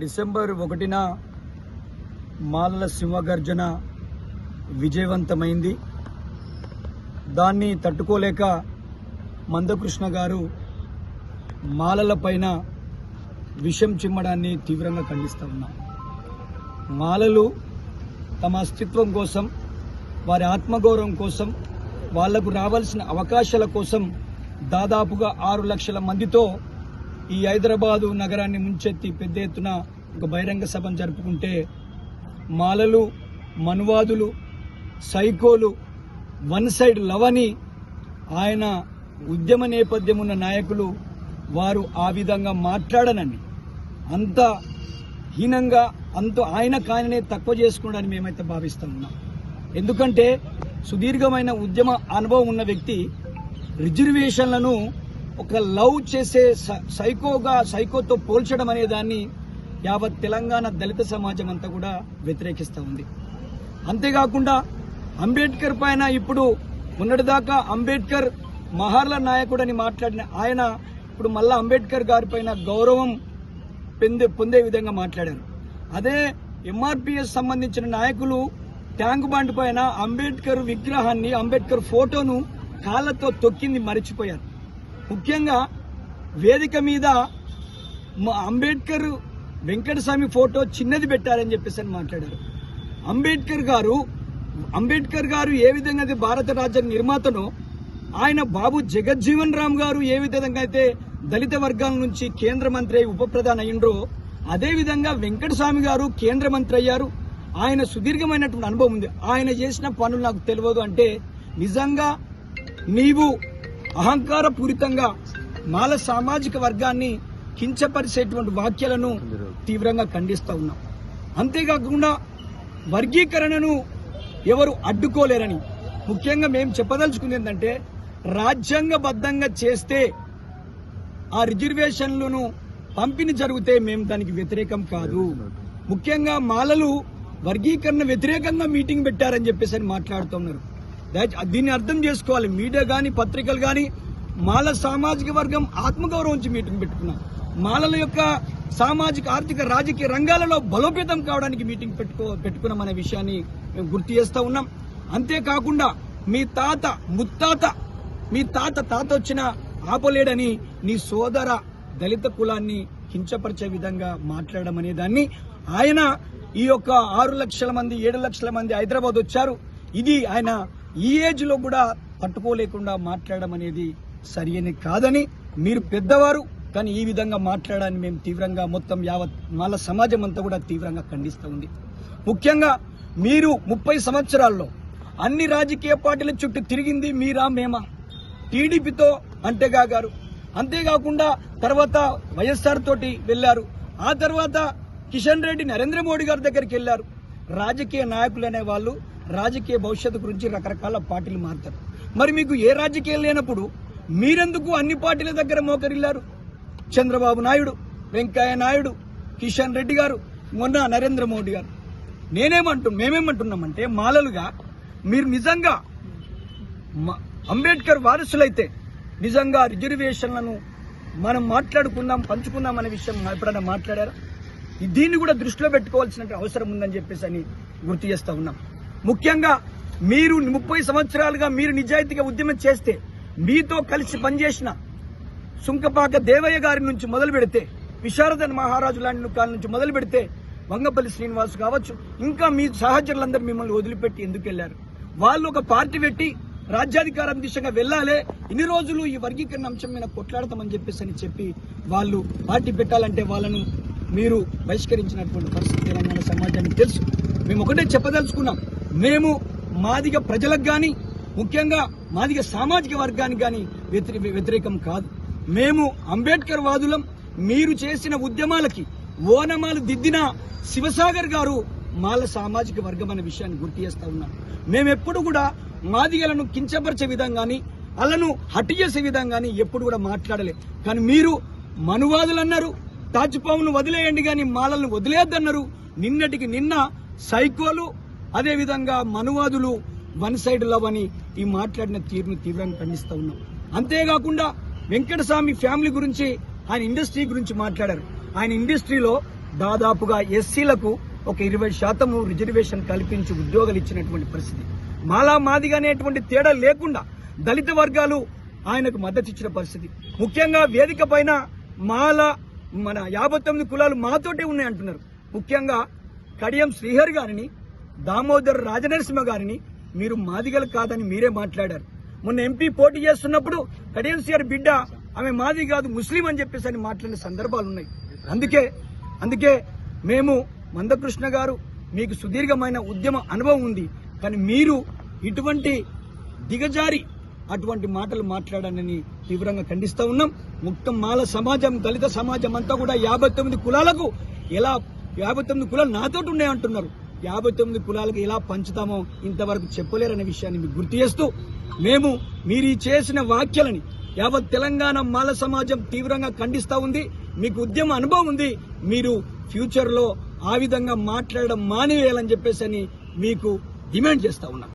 December ఒకటిన మాలల సింహగర్జన విజయవంతమైంది. దాన్ని తట్టుకోలేక మందకృష్ణ గారు మాలల పైన విషం చిమ్మడాన్ని తీవ్రంగా ఖండిస్తూ ఉన్నాం మాలలు తమ అస్తిత్వం కోసం వారి ఆత్మగౌరవం కోసం వాళ్ళకు రావాల్సిన అవకాశాల కోసం దాదాపుగా ఆరు లక్షల మందితో ఈ హైదరాబాదు నగరాన్ని ముంచెత్తి పెద్ద ఎత్తున ఒక బహిరంగ సభను జరుపుకుంటే మాలలు మనువాదులు సైకోలు వన్ సైడ్ లవని ఆయన ఉద్యమ నేపథ్యం ఉన్న నాయకులు వారు ఆ విధంగా మాట్లాడనని అంత హీనంగా అంత ఆయన కాయనే తక్కువ చేసుకోవడానికి మేమైతే భావిస్తా ఉన్నాం. ఎందుకంటే సుదీర్ఘమైన ఉద్యమ అనుభవం ఉన్న వ్యక్తి రిజర్వేషన్లను ఒక లవ్ చేసే స- సైకోగా సైకోతో పోల్చడం అనే దాన్ని యావత్ తెలంగాణ దళిత సమాజం అంతా కూడా వ్యతిరేకిస్తూ ఉంది. అంతేకాకుండా అంబేద్కర్ పైన ఇప్పుడు మొన్నటిదాకా అంబేద్కర్ మహార్ల నాయకుడని మాట్లాడిన ఆయన ఇప్పుడు మళ్ళా అంబేద్కర్ గారి పైన గౌరవం పొందే పొందే విధంగా మాట్లాడారు. అదే ఎంఆర్పిఎస్ సంబంధించిన నాయకులు ట్యాంక్ బండ్ పైన అంబేద్కర్ విగ్రహాన్ని అంబేద్కర్ ఫోటోను కాళ్ళతో తొక్కింది మరిచిపోయారు. ముఖ్యంగా వేదిక మీద మా అంబేద్కర్ వెంకటస్వామి ఫోటో చిన్నది పెట్టారని చెప్పేసి అని మాట్లాడారు. అంబేద్కర్ గారు అంబేద్కర్ గారు ఏ విధంగా అయితే భారత రాజ్య నిర్మాతనో ఆయన బాబు జగజ్జీవన్ రామ్ గారు ఏ విధంగా అయితే దళిత వర్గాల నుంచి కేంద్ర మంత్రి అయి ఉప ప్రధాని అయ్యిండ్రో అదేవిధంగా వెంకటస్వామి గారు కేంద్ర మంత్రి అయ్యారు. ఆయన సుదీర్ఘమైనటువంటి అనుభవం ఉంది. ఆయన చేసిన పనులు నాకు తెలియదు అంటే నిజంగా నీవు అహంకార పూరితంగా మాల సామాజిక వర్గాన్ని కించపరిచేటువంటి వ్యాఖ్యలను తీవ్రంగా ఖండిస్తూ ఉన్నాం. అంతేకాకుండా వర్గీకరణను ఎవరు అడ్డుకోలేరని ముఖ్యంగా మేము చెప్పదలుచుకుంది ఏంటంటే రాజ్యాంగబద్ధంగా చేస్తే ఆ రిజర్వేషన్లను పంపిణీ జరిగితే మేము దానికి వ్యతిరేకం కాదు. ముఖ్యంగా మాలలు వర్గీకరణ వ్యతిరేకంగా మీటింగ్ పెట్టారని చెప్పేసి అని మాట్లాడుతున్నారు దీన్ని అర్థం చేసుకోవాలి. మీడియా కానీ పత్రికలు కానీ మాల సామాజిక వర్గం ఆత్మగౌరవం నుంచి మీటింగ్ పెట్టుకున్నాం. మాలల యొక్క సామాజిక ఆర్థిక రాజకీయ రంగాలలో బలోపేతం కావడానికి మీటింగ్ పెట్టుకో పెట్టుకున్నామనే విషయాన్ని మేము గుర్తు చేస్తూ ఉన్నాం. అంతేకాకుండా మీ తాత ముత్తాత మీ తాత తాత వచ్చిన ఆపలేడని నీ సోదర దళిత కులాన్ని కించపరిచే విధంగా మాట్లాడడం అనే దాన్ని ఆయన ఈ యొక్క ఆరు లక్షల మంది ఏడు లక్షల మంది హైదరాబాద్ వచ్చారు. ఇది ఆయన ఈ ఏజ్లో కూడా పట్టుకోలేకుండా మాట్లాడడం అనేది సరియని కాదని మీరు పెద్దవారు కానీ ఈ విధంగా మాట్లాడాలని మేము తీవ్రంగా మొత్తం యావత్ మళ్ళా సమాజం అంతా కూడా తీవ్రంగా ఖండిస్తూ ఉంది. ముఖ్యంగా మీరు ముప్పై సంవత్సరాల్లో అన్ని రాజకీయ పార్టీల చుట్టూ తిరిగింది మీరా మేమా? టీడీపీతో అంటేగాగారు. అంతేకాకుండా తర్వాత వైఎస్ఆర్ తోటి వెళ్ళారు ఆ తర్వాత కిషన్ రెడ్డి నరేంద్ర మోడీ గారి దగ్గరికి వెళ్ళారు రాజకీయ నాయకులు అనే వాళ్ళు రాజకీయ భవిష్యత్తు గురించి రకరకాల పార్టీలు మారుతారు. మరి మీకు ఏ రాజకీయం లేనప్పుడు మీరెందుకు అన్ని పార్టీల దగ్గర మోకరిల్లారు? చంద్రబాబు నాయుడు వెంకయ్య నాయుడు కిషన్ రెడ్డి గారు మొన్న నరేంద్ర మోడీ గారు. నేనేమంటు మేమేమంటున్నామంటే మాలలుగా మీరు నిజంగా మ- అంబేద్కర్ వారసులైతే నిజంగా రిజర్వేషన్లను మనం మాట్లాడుకుందాం పంచుకుందాం అనే విషయం ఎప్పుడైనా మాట్లాడారా? దీన్ని కూడా దృష్టిలో పెట్టుకోవాల్సిన అవసరం ఉందని చెప్పేసి అని గుర్తు చేస్తూ ఉన్నాం. ముఖ్యంగా మీరు ముప్పై సంవత్సరాలుగా మీరు నిజాయితీగా ఉద్యమం చేస్తే మీతో కలిసి పనిచేసిన సుంకపాక దేవయ్య గారి నుంచి మొదలు పెడితే విశారదన్ మహారాజు లాంటి కాల నుంచి మొదలు పెడితే వంగపల్లి శ్రీనివాస్ కావచ్చు ఇంకా మీ సహచరులందరూ మిమ్మల్ని వదిలిపెట్టి ఎందుకు వెళ్ళారు వాళ్ళు ఒక పార్టీ పెట్టి రాజ్యాధికారం దిశగా వెళ్ళాలే ఇన్ని రోజులు ఈ వర్గీకరణ అంశం మీద కొట్లాడతామని చెప్పేసి అని చెప్పి వాళ్ళు పార్టీ పెట్టాలంటే వాళ్ళను మీరు బహిష్కరించినటువంటి పరిస్థితి తెలంగాణ సమాజానికి తెలుసు. మేము ఒకటే చెప్పదలుచుకున్నాం. మేము మాదిగ ప్రజలకు కానీ ముఖ్యంగా మాదిగ సామాజిక వర్గానికి కానీ వ్యతిరే- వ్యతిరేకం కాదు. మేము అంబేద్కర్ వాదులం మీరు చేసిన ఉద్యమాలకి ఓనమాలు దిద్దిన శివసాగర్ గారు మాల సామాజిక వర్గం అనే విషయాన్ని గుర్తు చేస్తా ఉన్నాం. మేమెప్పుడు కూడా మాదిగలను కించపరిచే విధంగాని వాళ్ళను హట్టి చేసే విధంగాని ఎప్పుడు కూడా మాట్లాడలే. కానీ మీరు మనువాదులు అన్నారు తాజ్పావును వదిలేయండి కానీ మాలలను వదిలేయద్దన్నారు నిన్నటికి నిన్న సైకోలు అదేవిధంగా మనువాదులు వన్ సైడ్ లవ్ అని ఈ మాట్లాడిన తీరును తీవ్రంగా ఖండిస్తూ ఉన్నాం. అంతేకాకుండా వెంకటస్వామి ఫ్యామిలీ గురించి ఆయన ఇండస్ట్రీ గురించి మాట్లాడారు. ఆయన ఇండస్ట్రీలో దాదాపుగా ఎస్సీలకు ఒక ఇరవై శాతము రిజర్వేషన్ కల్పించి ఉద్యోగాలు ఇచ్చినటువంటి పరిస్థితి. మాలా మాదిగానేటువంటి తేడా లేకుండా దళిత వర్గాలు ఆయనకు మద్దతు ఇచ్చిన పరిస్థితి. ముఖ్యంగా వేదిక పైన మాల మన యాభై తొమ్మిది కులాలు మాతోటే ఉన్నాయి అంటున్నారు. ముఖ్యంగా కడియం శ్రీహరి గారిని దామోదర్ రాజనరసింహ గారిని మీరు మాదిగలు కాదని మీరే మాట్లాడారు. మొన్న ఎంపీ పోటీ చేస్తున్నప్పుడు కడియం బిడ్డ ఆమె మాది కాదు ముస్లిం అని చెప్పేసి అని మాట్లాడిన సందర్భాలు ఉన్నాయి. అందుకే అందుకే మేము మందకృష్ణ గారు మీకు సుదీర్ఘమైన ఉద్యమ అనుభవం ఉంది. కానీ మీరు ఇటువంటి దిగజారి అటువంటి మాటలు మాట్లాడానని తీవ్రంగా ఖండిస్తూ ఉన్నాం. ముక్తం మాల సమాజం దళిత సమాజం అంతా కూడా యాభై తొమ్మిది కులాలకు ఎలా యాభై తొమ్మిది కులాలు నాతోటి ఉన్నాయంటున్నారు యాభై తొమ్మిది కులాలకు ఎలా పంచుతామో ఇంతవరకు చెప్పలేరనే విషయాన్ని మీకు గుర్తు చేస్తూ మేము మీరు చేసిన వ్యాఖ్యలని యావత్ తెలంగాణ మాల సమాజం తీవ్రంగా ఖండిస్తూ ఉంది. మీకు ఉద్యమ అనుభవం ఉంది. మీరు ఫ్యూచర్లో ఆ విధంగా మాట్లాడడం మానివేయాలని చెప్పేసి అని మీకు డిమాండ్ చేస్తా ఉన్నాం.